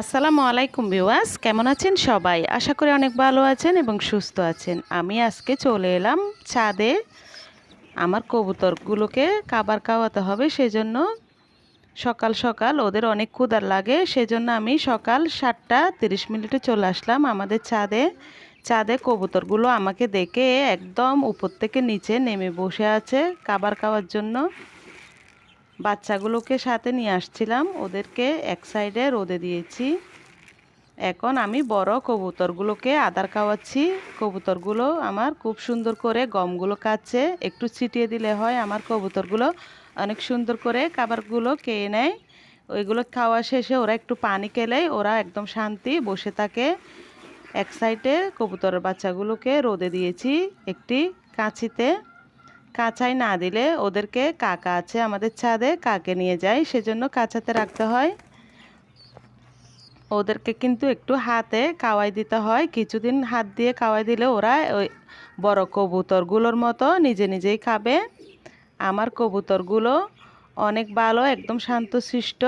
আসসালামু আলাইকুম বিওয়াস কেমন আছেন সবাই? আশা করি অনেক ভালো আছেন এবং সুস্থ আছেন। আমি আজকে চলে এলাম ছাদে আমার কবুতরগুলোকে খাবার খাওয়াতে হবে, সেজন্য সকাল সকাল ওদের অনেক ক্ষুদার লাগে, সেজন্য আমি সকাল সাতটা তিরিশ মিনিটে চলে আসলাম আমাদের ছাদে। ছাদে কবুতরগুলো আমাকে দেখে একদম উপর থেকে নিচে নেমে বসে আছে খাবার খাওয়ার জন্য। বাচ্চাগুলোকে সাথে নিয়ে আসছিলাম। ওদেরকে এক সাইডে রোদে দিয়েছি। এখন আমি বড় কবুতরগুলোকে আদার খাওয়াচ্ছি। কবুতরগুলো আমার খুব সুন্দর করে গমগুলো কাচ্ছে একটু ছিটিয়ে দিলে হয় আমার কবুতরগুলো অনেক সুন্দর করে খাবারগুলো খেয়ে নেয়। ওইগুলো খাওয়া শেষে ওরা একটু পানি খেলেই ওরা একদম শান্তি বসে থাকে। এক সাইডে কবুতরের বাচ্চাগুলোকে রোদে দিয়েছি। একটি কাঁচিতে কাঁচাই না দিলে ওদেরকে কাকা আছে আমাদের ছাদে, কাকে নিয়ে যায় সেজন্য কাঁচাতে রাখতে হয়। ওদেরকে কিন্তু একটু হাতে কাওয়াই দিতে হয়। কিছুদিন হাত দিয়ে কাওয়াই দিলে ওরা ওই বড় কবুতরগুলোর মতো নিজে নিজেই খাবে। আমার কবুতরগুলো অনেক ভালো, একদম শান্ত শান্তশিষ্ট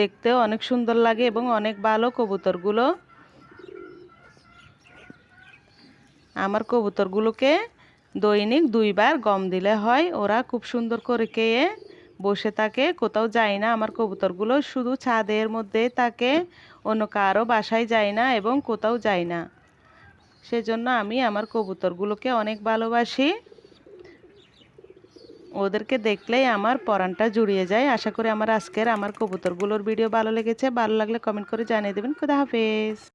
দেখতেও অনেক সুন্দর লাগে এবং অনেক ভালো কবুতরগুলো। আমার কবুতরগুলোকে দৈনিক দুইবার গম দিলে হয়। ওরা খুব সুন্দর করে খেয়ে বসে থাকে। কোথাও যায় না। আমার কবুতরগুলো শুধু ছাদের মধ্যে থাকে। অন্য কারও বাসায় যায় না এবং কোথাও যায় না। সেজন্য আমি আমার কবুতরগুলোকে অনেক ভালোবাসি। ওদেরকে দেখলেই আমার পরানটা জুড়িয়ে যায়। আশা করি আমার আজকের আমার কবুতরগুলোর ভিডিও ভালো লেগেছে। ভালো লাগলে কমেন্ট করে জানিয়ে দেবেন। খুদা হাফেজ।